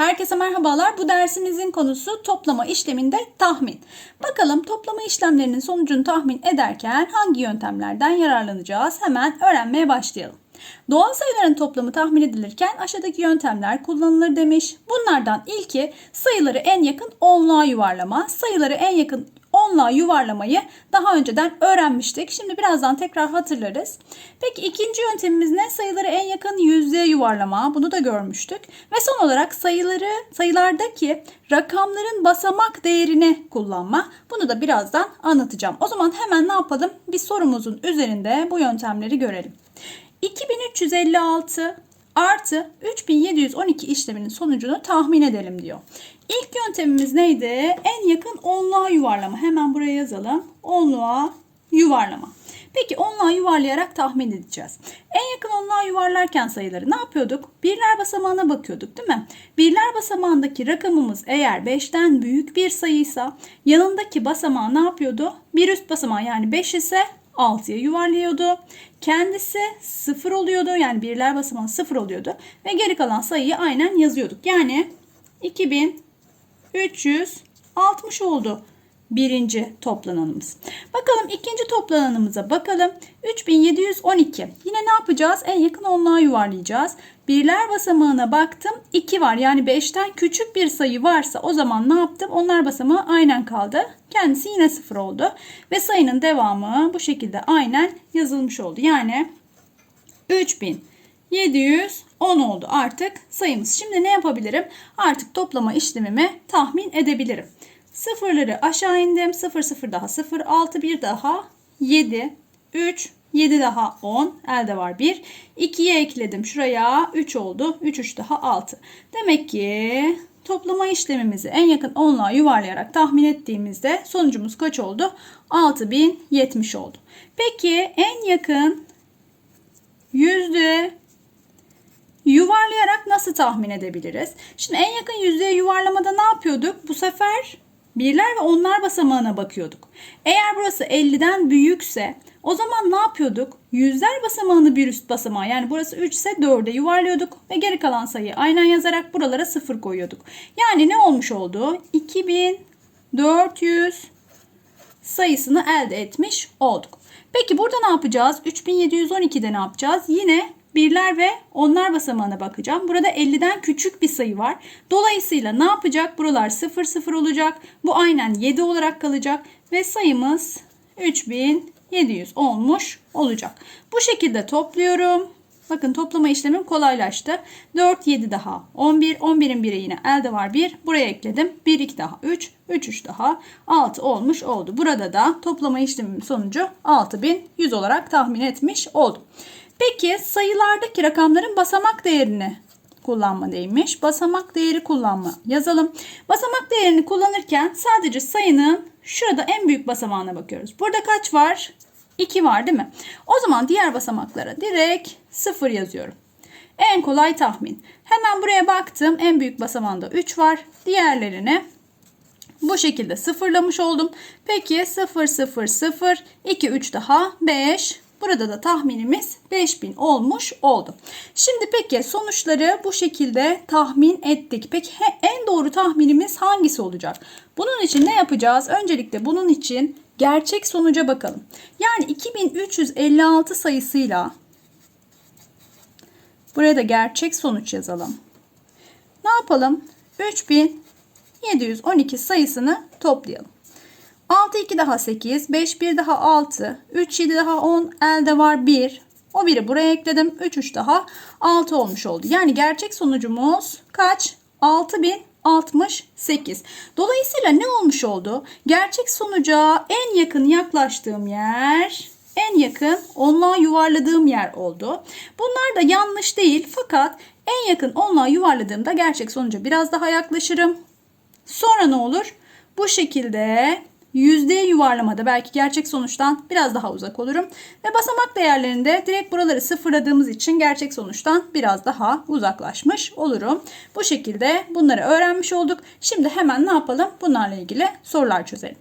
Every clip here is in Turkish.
Herkese merhabalar. Bu dersimizin konusu toplama işleminde tahmin. Bakalım toplama işlemlerinin sonucunu tahmin ederken hangi yöntemlerden yararlanacağız? Hemen öğrenmeye başlayalım. Doğal sayıların toplamı tahmin edilirken aşağıdaki yöntemler kullanılır demiş. Bunlardan ilki sayıları en yakın onluğa yuvarlama. Sayıları en yakın onluğa yuvarlamayı daha önceden öğrenmiştik. Şimdi birazdan tekrar hatırlarız. Peki ikinci yöntemimiz ne? Sayıları en yakın yüzlüğe yuvarlama. Bunu da görmüştük. Ve son olarak sayıları sayılardaki rakamların basamak değerini kullanma. Bunu da birazdan anlatacağım. O zaman hemen ne yapalım? Bir sorumuzun üzerinde bu yöntemleri görelim. 2356 artı 3712 işleminin sonucunu tahmin edelim diyor. İlk yöntemimiz neydi? En yakın onluğa yuvarlama. Hemen buraya yazalım. Onluğa yuvarlama. Peki onluğa yuvarlayarak tahmin edeceğiz. En yakın onluğa yuvarlarken sayıları ne yapıyorduk? Birler basamağına bakıyorduk değil mi? Birler basamağındaki rakamımız eğer 5'ten büyük bir sayıysa yanındaki basamağı ne yapıyordu? Bir üst basamağı yani 5 ise 6'ya yuvarlıyordu. Kendisi 0 oluyordu. Yani birler basamağı 0 oluyordu. Ve geri kalan sayıyı aynen yazıyorduk. Yani 2360 oldu birinci toplananımız. Bakalım ikinci toplananımıza bakalım. 3712. Yine ne yapacağız? En yakın onluğa yuvarlayacağız. Birler basamağına baktım. 2 var. Yani 5'ten küçük bir sayı varsa o zaman ne yaptım? Onlar basamağı aynen kaldı. Kendisi yine 0 oldu. Ve sayının devamı bu şekilde aynen yazılmış oldu. Yani 3710 oldu artık sayımız. Şimdi ne yapabilirim? Artık toplama işlemimi tahmin edebilirim. Sıfırları aşağı indim. 0 0 daha 0 6 1 daha 7 3 7 daha 10 elde var 1 2'ye ekledim. Şuraya 3 oldu. 3 3 daha 6 demek ki toplama işlemimizi en yakın 10'la yuvarlayarak tahmin ettiğimizde sonucumuz kaç oldu? 6070 oldu. Peki en yakın yüzde yuvarlayarak nasıl tahmin edebiliriz? Şimdi en yakın yüzdeye yuvarlamada ne yapıyorduk? Bu sefer birler ve onlar basamağına bakıyorduk. Eğer burası 50'den büyükse o zaman ne yapıyorduk? Yüzler basamağını bir üst basamağa yani burası 3 ise 4'e yuvarlıyorduk ve geri kalan sayıyı aynen yazarak buralara 0 koyuyorduk. Yani ne olmuş oldu? 2400 sayısını elde etmiş olduk. Peki burada ne yapacağız? 3712'de ne yapacağız? Yine birler ve onlar basamağına bakacağım. Burada 50'den küçük bir sayı var. Dolayısıyla ne yapacak? Buralar 0 0 olacak. Bu aynen 7 olarak kalacak ve sayımız 3700 olmuş olacak. Bu şekilde topluyorum. Bakın toplama işlemim kolaylaştı. 4 7 daha 11. 11'in biri yine elde var 1. Buraya ekledim. 1 2 daha 3. 3 3 daha 6 olmuş oldu. Burada da toplama işlemimin sonucu 6100 olarak tahmin etmiş oldum. Peki sayılardaki rakamların basamak değerini kullanma neymiş? Basamak değeri kullanma yazalım. Basamak değerini kullanırken sadece sayının şurada en büyük basamağına bakıyoruz. Burada kaç var? 2 var değil mi? O zaman diğer basamaklara direkt 0 yazıyorum. En kolay tahmin. Hemen buraya baktım. En büyük basamağında 3 var. Diğerlerini bu şekilde sıfırlamış oldum. Peki 0 0 0 2 3 daha 5 Burada da tahminimiz 5000 olmuş oldu. Şimdi peki sonuçları bu şekilde tahmin ettik. Peki en doğru tahminimiz hangisi olacak? Bunun için ne yapacağız? Öncelikle bunun için gerçek sonuca bakalım. Yani 2356 sayısıyla buraya da gerçek sonuç yazalım. Ne yapalım? 3712 sayısını toplayalım. 6 2 daha 8, 5 1 daha 6, 3 7 daha 10, elde var 1. O biri buraya ekledim. 3 3 daha 6 olmuş oldu. Yani gerçek sonucumuz kaç? 6068. Dolayısıyla ne olmuş oldu? Gerçek sonuca en yakın yaklaştığım yer en yakın onluğa yuvarladığım yer oldu. Bunlar da yanlış değil fakat en yakın onluğa yuvarladığımda gerçek sonuca biraz daha yaklaşırım. Sonra ne olur? Bu şekilde yüzdeye yuvarlamada belki gerçek sonuçtan biraz daha uzak olurum. Ve basamak değerlerinde direkt buraları sıfırladığımız için gerçek sonuçtan biraz daha uzaklaşmış olurum. Bu şekilde bunları öğrenmiş olduk. Şimdi hemen ne yapalım? Bunlarla ilgili sorular çözelim.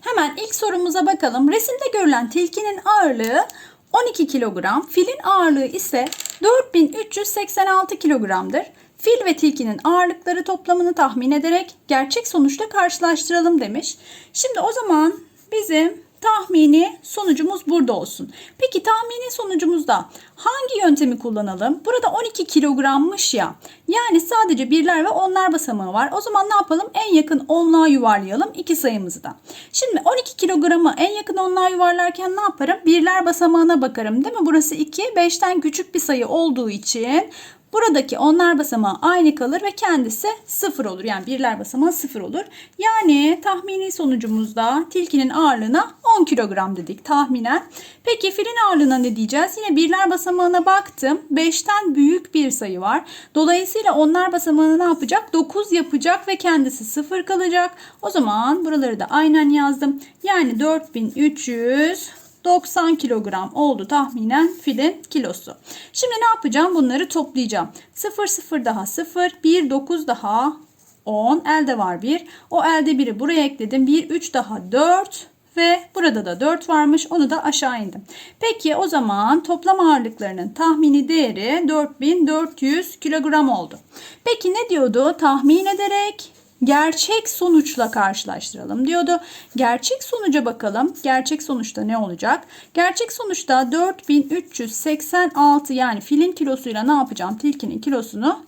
Hemen ilk sorumuza bakalım. Resimde görülen tilkinin ağırlığı 12 kilogram, filin ağırlığı ise 4386 kilogramdır. Fil ve tilkinin ağırlıkları toplamını tahmin ederek gerçek sonuçla karşılaştıralım demiş. Şimdi o zaman bizim tahmini sonucumuz burada olsun. Peki tahmini sonucumuzda hangi yöntemi kullanalım? Burada 12 kilogrammış ya. Yani sadece birler ve onlar basamağı var. O zaman ne yapalım? En yakın onluğa yuvarlayalım iki sayımızı da. Şimdi 12 kilogramı en yakın onluğa yuvarlarken ne yaparım? Birler basamağına bakarım değil mi? Burası 2. 5'ten küçük bir sayı olduğu için Buradaki onlar basamağı aynı kalır ve kendisi sıfır olur. Yani birler basamağı sıfır olur. Yani tahmini sonucumuzda tilkinin ağırlığına 10 kilogram dedik tahminen. Peki filin ağırlığına ne diyeceğiz? Yine birler basamağına baktım. 5'ten büyük bir sayı var. Dolayısıyla onlar basamağını ne yapacak? 9 yapacak ve kendisi sıfır kalacak. O zaman buraları da aynen yazdım. Yani 4300 90 kilogram oldu tahminen filin kilosu. Şimdi ne yapacağım? Bunları toplayacağım. 0 0 daha 0, 1 9 daha 10, elde var 1. O elde 1'i buraya ekledim. 1 3 daha 4 ve burada da 4 varmış. Onu da aşağı indim. Peki o zaman toplam ağırlıklarının tahmini değeri 4400 kilogram oldu. Peki ne diyordu? Tahmin ederek gerçek sonuçla karşılaştıralım diyordu. Gerçek sonuca bakalım. Gerçek sonuçta ne olacak? Gerçek sonuçta 4386 yani filin kilosuyla ne yapacağım? Tilkinin kilosunu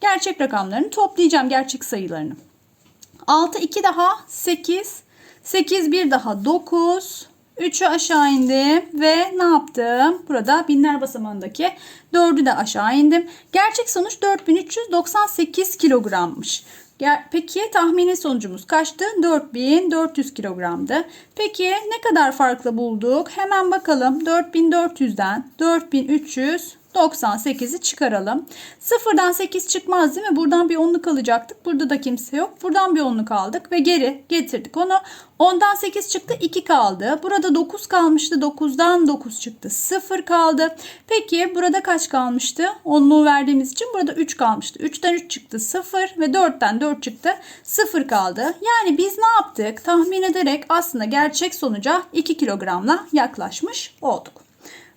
gerçek rakamlarını toplayacağım. Gerçek sayılarını. 6 2 daha 8 8 1 daha 9 3'ü aşağı indim ve ne yaptım? Burada binler basamağındaki 4'ü de aşağı indim. Gerçek sonuç 4398 kilogrammış. Peki tahmini sonucumuz kaçtı? 4400 kilogramdı. Peki ne kadar farklı bulduk? Hemen bakalım. 4400'den 4398'i çıkaralım. Sıfırdan 8 çıkmaz değil mi? Buradan bir onluk alacaktık. Burada da kimse yok. Buradan bir onluk aldık ve geri getirdik onu. 10'dan 8 çıktı 2 kaldı. Burada 9 kalmıştı. 9'dan 9 çıktı. 0 kaldı. Peki burada kaç kalmıştı? Onluğu verdiğimiz için burada 3 kalmıştı. 3'ten 3 çıktı 0 ve 4'ten 4 çıktı 0 kaldı. Yani biz ne yaptık? Tahmin ederek aslında gerçek sonuca 2 kilogramla yaklaşmış olduk.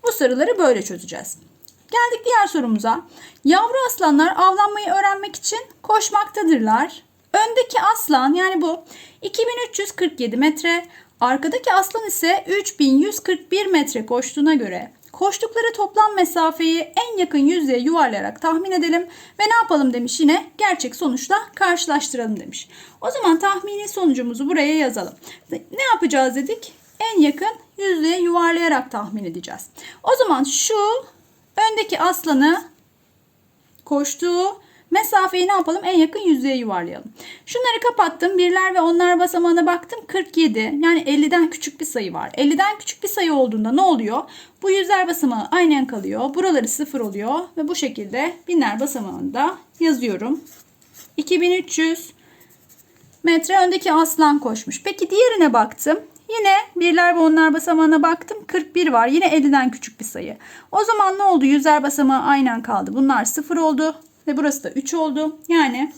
Bu soruları böyle çözeceğiz. Geldik diğer sorumuza. Yavru aslanlar avlanmayı öğrenmek için koşmaktadırlar. Öndeki aslan yani bu 2347 metre, arkadaki aslan ise 3141 metre koştuğuna göre koştukları toplam mesafeyi en yakın yüzdeye yuvarlayarak tahmin edelim ve ne yapalım demiş yine gerçek sonuçla karşılaştıralım demiş. O zaman tahmini sonucumuzu buraya yazalım. Ne yapacağız dedik? En yakın yüzdeye yuvarlayarak tahmin edeceğiz. O zaman şu öndeki aslanı koştuğu Mesafeyi ne yapalım? En yakın yüzdeye yuvarlayalım. Şunları kapattım. Birler ve onlar basamağına baktım. 47. Yani 50'den küçük bir sayı var. 50'den küçük bir sayı olduğunda ne oluyor? Bu yüzler basamağı aynen kalıyor. Buraları sıfır oluyor. Ve bu şekilde binler basamağında yazıyorum. 2300 metre öndeki aslan koşmuş. Peki diğerine baktım. Yine birler ve onlar basamağına baktım. 41 var. Yine 50'den küçük bir sayı. O zaman ne oldu? Yüzler basamağı aynen kaldı. Bunlar sıfır oldu. Ve burası da 3 oldu. Yani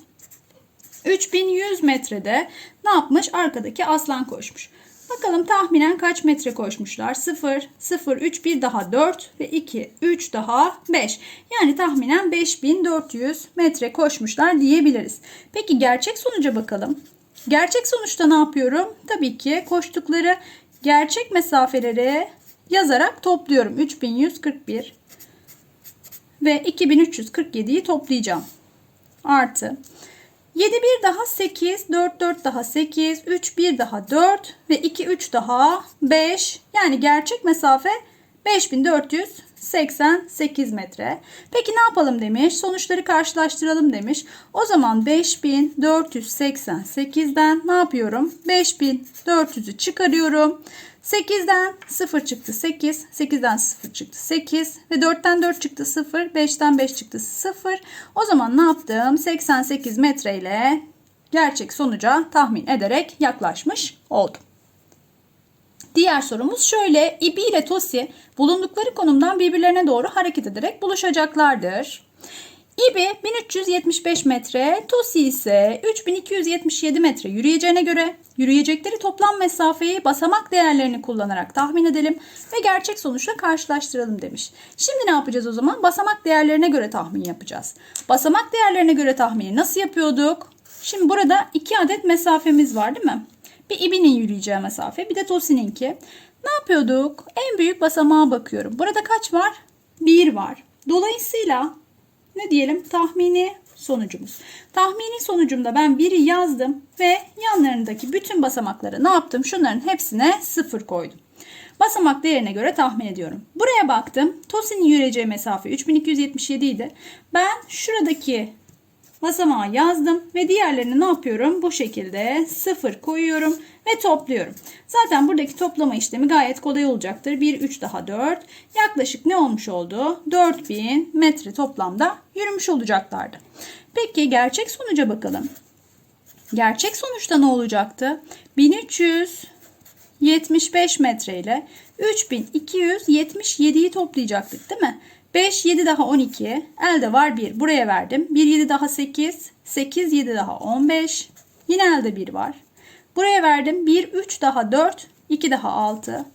3100 metrede ne yapmış? Arkadaki aslan koşmuş. Bakalım tahminen kaç metre koşmuşlar? 0, 0, 3, 1 daha 4 ve 2, 3 daha 5. Yani tahminen 5400 metre koşmuşlar diyebiliriz. Peki gerçek sonuca bakalım. Gerçek sonuçta ne yapıyorum? Tabii ki koştukları gerçek mesafeleri yazarak topluyorum. 3141 ve 2347'yi toplayacağım. Artı 7 1 daha 8, 4 4 daha 8, 3 1 daha 4 ve 2 3 daha 5. Yani gerçek mesafe 5488 metre. Peki ne yapalım demiş? Sonuçları karşılaştıralım demiş. O zaman 5488'den ne yapıyorum? 5400'ü çıkarıyorum. 8'den 0 çıktı 8. 8'den 0 çıktı 8. Ve 4'ten 4 çıktı 0. 5'ten 5 çıktı 0. O zaman ne yaptım? 88 metre ile gerçek sonuca tahmin ederek yaklaşmış oldum. Diğer sorumuz şöyle. İbi ile Tosi bulundukları konumdan birbirlerine doğru hareket ederek buluşacaklardır. İbi 1375 metre, Tosi ise 3277 metre yürüyeceğine göre yürüyecekleri toplam mesafeyi basamak değerlerini kullanarak tahmin edelim ve gerçek sonuçla karşılaştıralım demiş. Şimdi ne yapacağız o zaman? Basamak değerlerine göre tahmin yapacağız. Basamak değerlerine göre tahmini nasıl yapıyorduk? Şimdi burada iki adet mesafemiz var değil mi? Bir İbi'nin yürüyeceği mesafe bir de Tosi'ninki. Ne yapıyorduk? En büyük basamağa bakıyorum. Burada kaç var? 1 var. Dolayısıyla ne diyelim tahmini sonucumuz. Tahmini sonucumda ben 1'i yazdım ve yanlarındaki bütün basamakları ne yaptım? Şunların hepsine 0 koydum. Basamak değerine göre tahmin ediyorum. Buraya baktım. Tosin'in yürüyeceği mesafe 3277 idi. Ben şuradaki basamağı yazdım ve diğerlerini ne yapıyorum? Bu şekilde 0 koyuyorum ve topluyorum. Zaten buradaki toplama işlemi gayet kolay olacaktır. 1, 3 daha 4. Yaklaşık ne olmuş oldu? 4000 metre toplamda yürümüş olacaklardı. Peki gerçek sonuca bakalım. Gerçek sonuçta ne olacaktı? 1375 metre ile 3277'yi toplayacaktık değil mi? 5, 7 daha 12. Elde var 1. Buraya verdim. 1, 7 daha 8. 8, 7 daha 15. Yine elde 1 var. Buraya verdim. 1, 3 daha 4. 2 daha 6.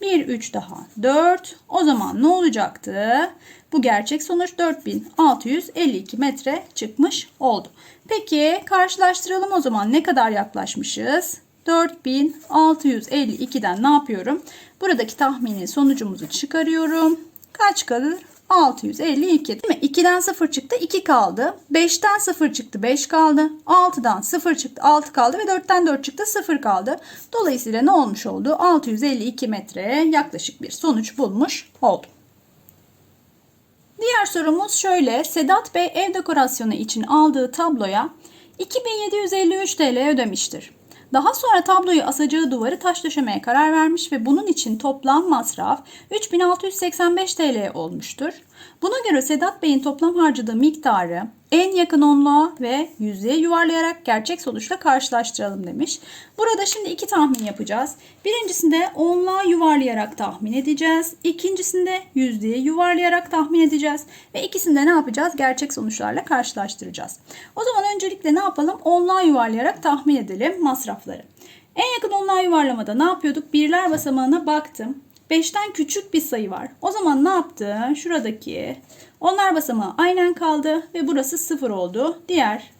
1, 3 daha 4. O zaman ne olacaktı? Bu gerçek sonuç 4652 metre çıkmış oldu. Peki karşılaştıralım o zaman ne kadar yaklaşmışız? 4652'den ne yapıyorum? Buradaki tahmini sonucumuzu çıkarıyorum. Kaç kalır? 652 değil mi? 2'den 0 çıktı 2 kaldı. 5'ten 0 çıktı 5 kaldı. 6'dan 0 çıktı 6 kaldı ve 4'ten 4 çıktı 0 kaldı. Dolayısıyla ne olmuş oldu? 652 metre yaklaşık bir sonuç bulmuş oldum. Diğer sorumuz şöyle. Sedat Bey ev dekorasyonu için aldığı tabloya 2753 TL ödemiştir. Daha sonra tabloyu asacağı duvarı taş karar vermiş ve bunun için toplam masraf 3685 TL olmuştur. Buna göre Sedat Bey'in toplam harcadığı miktarı en yakın onluğa ve yüzdeye yuvarlayarak gerçek sonuçla karşılaştıralım demiş. Burada şimdi iki tahmin yapacağız. Birincisinde onluğa yuvarlayarak tahmin edeceğiz. İkincisinde yüzdeye yuvarlayarak tahmin edeceğiz. Ve ikisinde ne yapacağız? Gerçek sonuçlarla karşılaştıracağız. O zaman öncelikle ne yapalım? Onluğa yuvarlayarak tahmin edelim masrafları. En yakın onluğa yuvarlamada ne yapıyorduk? Birler basamağına baktım. 5'ten küçük bir sayı var. O zaman ne yaptı? Şuradaki onlar basamağı aynen kaldı ve burası 0 oldu. Diğer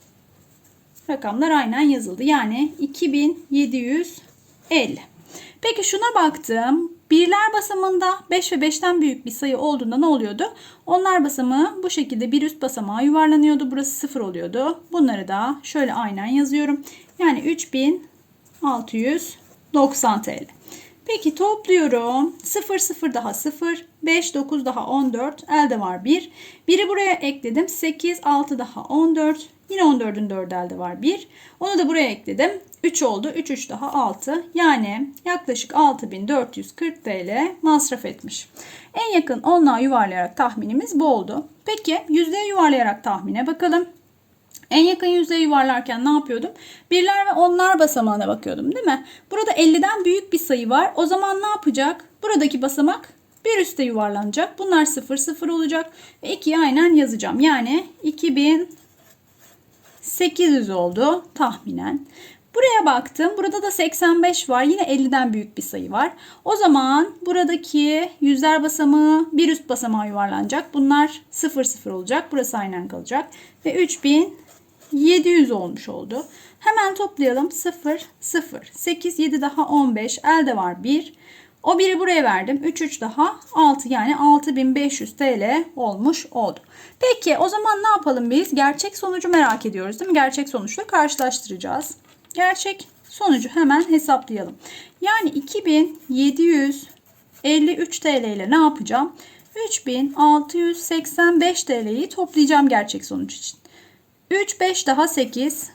rakamlar aynen yazıldı. Yani 2750. Peki şuna baktım. Birler basamağında 5 ve 5'ten büyük bir sayı olduğunda ne oluyordu? Onlar basamağı bu şekilde bir üst basamağa yuvarlanıyordu. Burası 0 oluyordu. Bunları da şöyle aynen yazıyorum. Yani 3690 TL. Peki topluyorum. 0 0 daha 0. 5 9 daha 14. Elde var 1. 1'i buraya ekledim. 8 6 daha 14. Yine 14'ün 4 elde var 1. Onu da buraya ekledim. 3 oldu. 3 3 daha 6. Yani yaklaşık 6440 TL masraf etmiş. En yakın onluğa yuvarlayarak tahminimiz bu oldu. Peki yüzdeye yuvarlayarak tahmine bakalım. En yakın yüzdeye yuvarlarken ne yapıyordum? Birler ve onlar basamağına bakıyordum değil mi? Burada 50'den büyük bir sayı var. O zaman ne yapacak? Buradaki basamak bir üste yuvarlanacak. Bunlar 0 0 olacak. Ve 2'yi aynen yazacağım. Yani 2800 oldu tahminen. Buraya baktım. Burada da 85 var. Yine 50'den büyük bir sayı var. O zaman buradaki yüzler basamağı bir üst basamağa yuvarlanacak. Bunlar 0 0 olacak. Burası aynen kalacak. Ve 3000 700 olmuş oldu. Hemen toplayalım. 0, 0, 8, 7 daha 15. Elde var 1. O biri buraya verdim. 3, 3 daha 6 yani 6500 TL olmuş oldu. Peki o zaman ne yapalım biz? Gerçek sonucu merak ediyoruz değil mi? Gerçek sonuçla karşılaştıracağız. Gerçek sonucu hemen hesaplayalım. Yani 2753 TL ile ne yapacağım? 3685 TL'yi toplayacağım gerçek sonuç için. 3, 5 daha 8.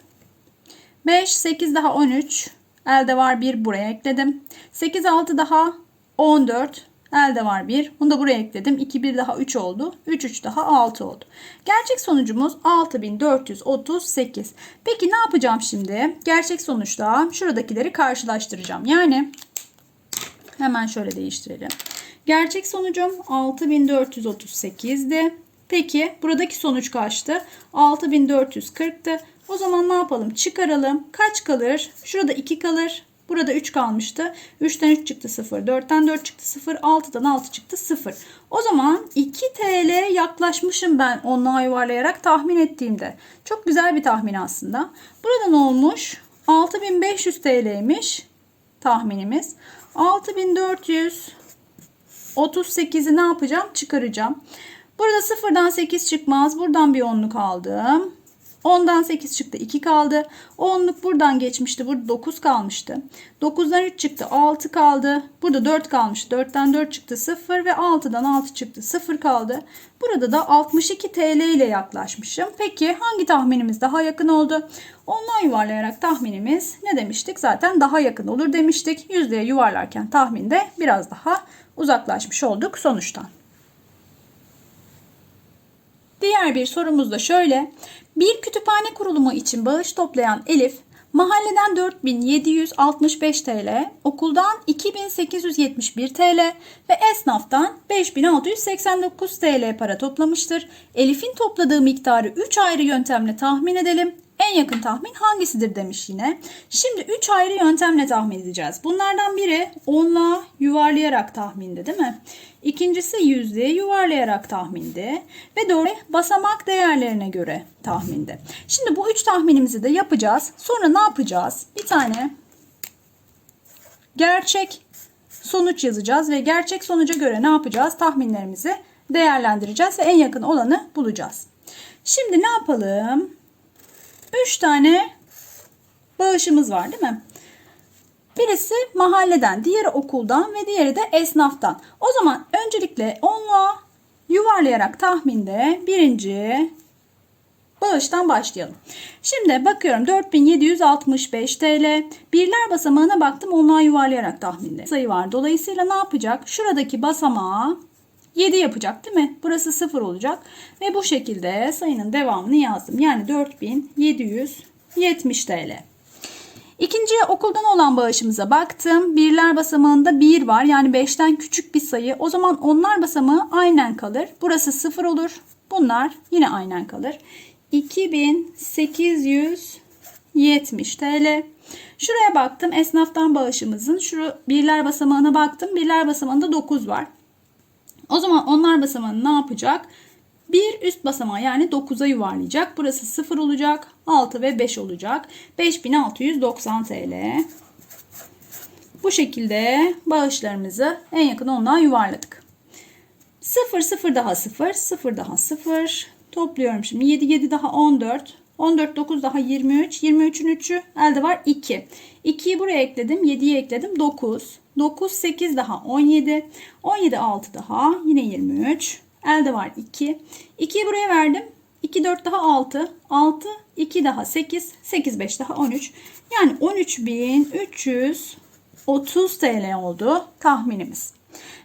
5, 8 daha 13. Elde var 1 buraya ekledim. 8, 6 daha 14. Elde var 1. Bunu da buraya ekledim. 2, 1 daha 3 oldu. 3, 3 daha 6 oldu. Gerçek sonucumuz 6438. Peki ne yapacağım şimdi? Gerçek sonuçta şuradakileri karşılaştıracağım. Yani hemen şöyle değiştirelim. Gerçek sonucum 6438'di. Peki buradaki sonuç kaçtı? 6440'tı. O zaman ne yapalım? Çıkaralım. Kaç kalır? Şurada 2 kalır. Burada 3 kalmıştı. 3'ten 3 çıktı 0. 4'ten 4 çıktı 0. 6'dan 6 çıktı 0. O zaman 2 TL yaklaşmışım ben onluğa yuvarlayarak tahmin ettiğimde. Çok güzel bir tahmin aslında. Burada ne olmuş? 6500 TL'ymiş tahminimiz. 6438'i ne yapacağım? Çıkaracağım. Burada sıfırdan 8 çıkmaz. Buradan bir onluk aldım. 10'dan 8 çıktı 2 kaldı. 10'luk buradan geçmişti. Burada 9 kalmıştı. 9'dan 3 çıktı 6 kaldı. Burada 4 kalmış. 4'ten 4 çıktı 0 ve 6'dan 6 çıktı 0 kaldı. Burada da 62 TL ile yaklaşmışım. Peki hangi tahminimiz daha yakın oldu? Ondan yuvarlayarak tahminimiz ne demiştik? Zaten daha yakın olur demiştik. Yüzdeye yuvarlarken tahminde biraz daha uzaklaşmış olduk sonuçtan. Diğer bir sorumuz da şöyle. Bir kütüphane kurulumu için bağış toplayan Elif, mahalleden 4765 TL, okuldan 2871 TL ve esnaftan 5689 TL para toplamıştır. Elif'in topladığı miktarı 3 ayrı yöntemle tahmin edelim. En yakın tahmin hangisidir demiş yine. Şimdi 3 ayrı yöntemle tahmin edeceğiz. Bunlardan biri onla yuvarlayarak tahmindi değil mi? İkincisi yüzdeye yuvarlayarak tahmindi. Ve doğru basamak değerlerine göre tahmindi. Şimdi bu üç tahminimizi de yapacağız. Sonra ne yapacağız? Bir tane gerçek sonuç yazacağız ve gerçek sonuca göre ne yapacağız? Tahminlerimizi değerlendireceğiz ve en yakın olanı bulacağız. Şimdi ne yapalım? 3 tane bağışımız var değil mi? Birisi mahalleden, diğeri okuldan ve diğeri de esnaftan. O zaman öncelikle onla yuvarlayarak tahminde birinci bağıştan başlayalım. Şimdi bakıyorum 4765 TL. Birler basamağına baktım onluğa yuvarlayarak tahminde. Sayı var. Dolayısıyla ne yapacak? Şuradaki basamağı 7 yapacak değil mi? Burası 0 olacak. Ve bu şekilde sayının devamını yazdım. Yani 4770 TL. İkinciye okuldan olan bağışımıza baktım. Birler basamağında 1 var. Yani 5'ten küçük bir sayı. O zaman onlar basamağı aynen kalır. Burası 0 olur. Bunlar yine aynen kalır. 2870 TL. Şuraya baktım. Esnaftan bağışımızın şu birler basamağına baktım. Birler basamağında 9 var. O zaman onlar basamağını ne yapacak? Bir üst basamağı yani 9'a yuvarlayacak. Burası 0 olacak. 6 ve 5 olacak. 5690 TL. Bu şekilde bağışlarımızı en yakın onluğa yuvarladık. 0 0 daha 0 0 daha 0 topluyorum şimdi 7 7 daha 14 14 9 daha 23 23'ün 3'ü elde var 2 2'yi buraya ekledim 7'yi ekledim 9 9 8 daha 17 17 6 daha yine 23 elde var 2 2'yi buraya verdim 2 4 daha 6 6 2 daha 8 8 5 daha 13 yani 13.330 TL oldu tahminimiz.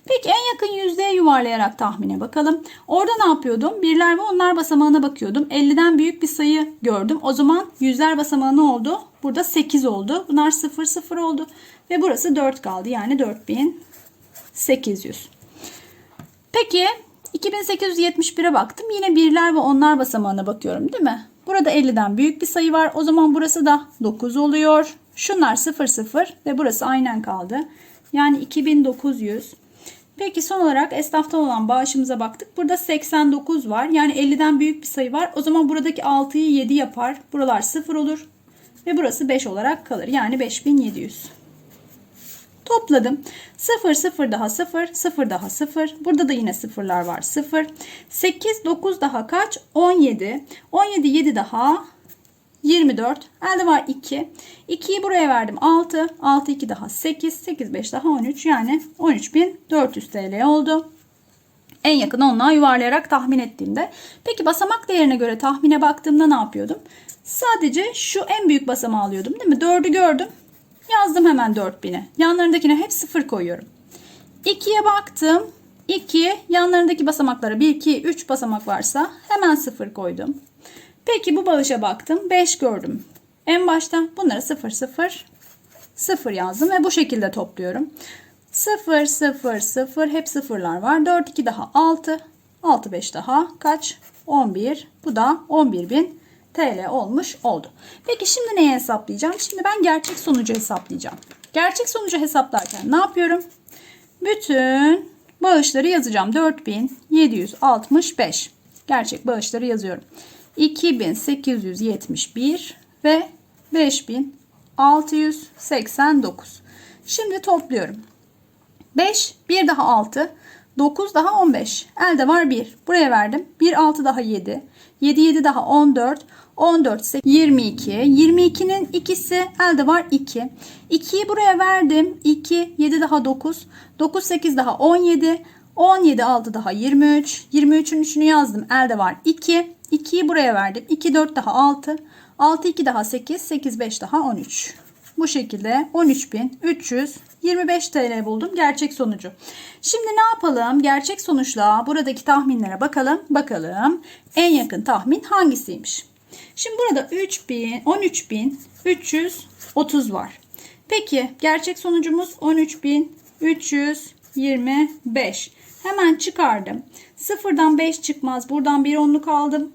Peki en yakın yüzdeye yuvarlayarak tahmine bakalım. Orada ne yapıyordum? Birler ve onlar basamağına bakıyordum. 50'den büyük bir sayı gördüm. O zaman yüzler basamağı ne oldu? Burada 8 oldu. Bunlar 0 0 oldu. Ve burası 4 kaldı. Yani 4800. Peki 2871'e baktım. Yine birler ve onlar basamağına bakıyorum değil mi? Burada 50'den büyük bir sayı var. O zaman burası da 9 oluyor. Şunlar 0 0 ve burası aynen kaldı. Yani 2900. Peki son olarak esnaftan olan bağışımıza baktık. Burada 89 var. Yani 50'den büyük bir sayı var. O zaman buradaki 6'yı 7 yapar. Buralar 0 olur. Ve burası 5 olarak kalır. Yani 5700. Topladım. 0 0 daha 0 0 daha 0. Burada da yine sıfırlar var. 0. 8 9 daha kaç? 17. 17 7 daha 24. Elde var 2. 2'yi buraya verdim 6. 6 2 daha 8. 8 5 daha 13. Yani 13.400 TL oldu. En yakın onluğa yuvarlayarak tahmin ettiğimde. Peki basamak değerine göre tahmine baktığımda ne yapıyordum? Sadece şu en büyük basamağı alıyordum değil mi? 4'ü gördüm. Yazdım hemen 4000'i. Yanlarındakine hep 0 koyuyorum. 2'ye baktım. 2 yanlarındaki basamaklara 1, 2, 3 basamak varsa hemen 0 koydum. Peki bu bağışa baktım. 5 gördüm. En başta bunları 0, 0, 0 yazdım ve bu şekilde topluyorum. 0, 0, 0 hep sıfırlar var. 4, 2 daha 6. 6 5 daha kaç? 11. Bu da 11.000 TL olmuş oldu. Peki şimdi neyi hesaplayacağım? Şimdi ben gerçek sonucu hesaplayacağım. Gerçek sonucu hesaplarken ne yapıyorum? Bütün bağışları yazacağım. 4765. Gerçek bağışları yazıyorum. 2871 ve 5689. Şimdi topluyorum. 5, 1 daha 6, 9 daha 15. Elde var 1. Buraya verdim. 1, 6 daha 7. 7, 7 daha 14. 14, 8, 22. 22'nin ikisi elde var 2. 2'yi buraya verdim. 2, 7 daha 9. 9, 8 daha 17. 17, 6 daha 23. 23'ün 3'ünü yazdım. Elde var 2. 2'yi buraya verdim. 2, 4 daha 6. 6, 2 daha 8. 8, 5 daha 13. Bu şekilde 13.325 TL buldum gerçek sonucu. Şimdi ne yapalım? Gerçek sonuçla buradaki tahminlere bakalım. Bakalım en yakın tahmin hangisiymiş? Şimdi burada 3000 13.330 var. Peki gerçek sonucumuz 13.325. Hemen çıkardım. Sıfırdan 5 çıkmaz. Buradan bir onluk aldım.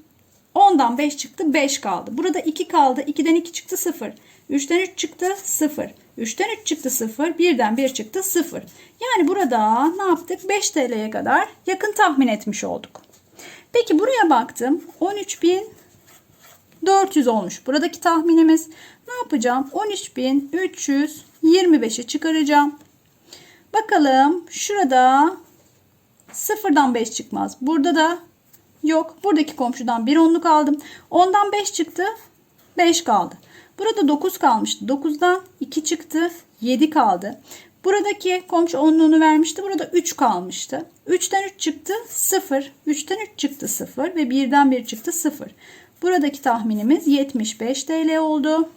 10'dan 5 çıktı 5 kaldı. Burada 2 kaldı. 2'den 2 çıktı 0. 3'ten 3 çıktı 0. 3'ten 3 çıktı 0. 1'den 1 çıktı 0. Yani burada ne yaptık? 5 TL'ye kadar yakın tahmin etmiş olduk. Peki buraya baktım. 13.400 olmuş. Buradaki tahminimiz ne yapacağım? 13.325'i çıkaracağım. Bakalım şurada sıfırdan 5 çıkmaz. Burada da yok. Buradaki komşudan bir onluk aldım. Ondan 5 çıktı. 5 kaldı. Burada 9 kalmıştı. 9'dan 2 çıktı. 7 kaldı. Buradaki komşu onluğunu vermişti. Burada 3 kalmıştı. 3'ten 3 çıktı 0. 3'ten 3 çıktı 0 ve 1'den 1 çıktı 0. Buradaki tahminimiz 75 TL oldu.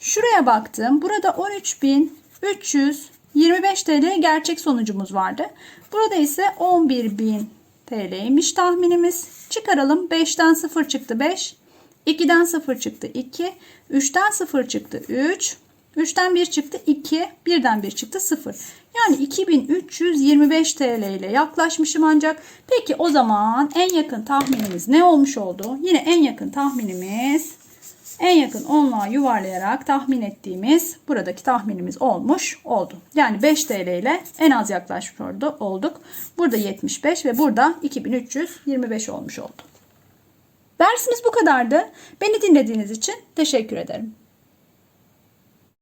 Şuraya baktım. Burada 13.325 TL gerçek sonucumuz vardı. Burada ise 11.000 TL'ymiş tahminimiz. Çıkaralım. 5'ten 0 çıktı 5. 2'den 0 çıktı 2. 3'ten 0 çıktı 3. 3'ten 1 çıktı 2. 1'den 1 çıktı 0. Yani 2325 TL ile yaklaşmışım ancak. Peki o zaman en yakın tahminimiz ne olmuş oldu? Yine en yakın tahminimiz en yakın onluğa yuvarlayarak tahmin ettiğimiz buradaki tahminimiz olmuş oldu. Yani 5 TL ile en az yaklaşmış oldu, olduk. Burada 75 ve burada 2325 olmuş oldu. Dersimiz bu kadardı. Beni dinlediğiniz için teşekkür ederim.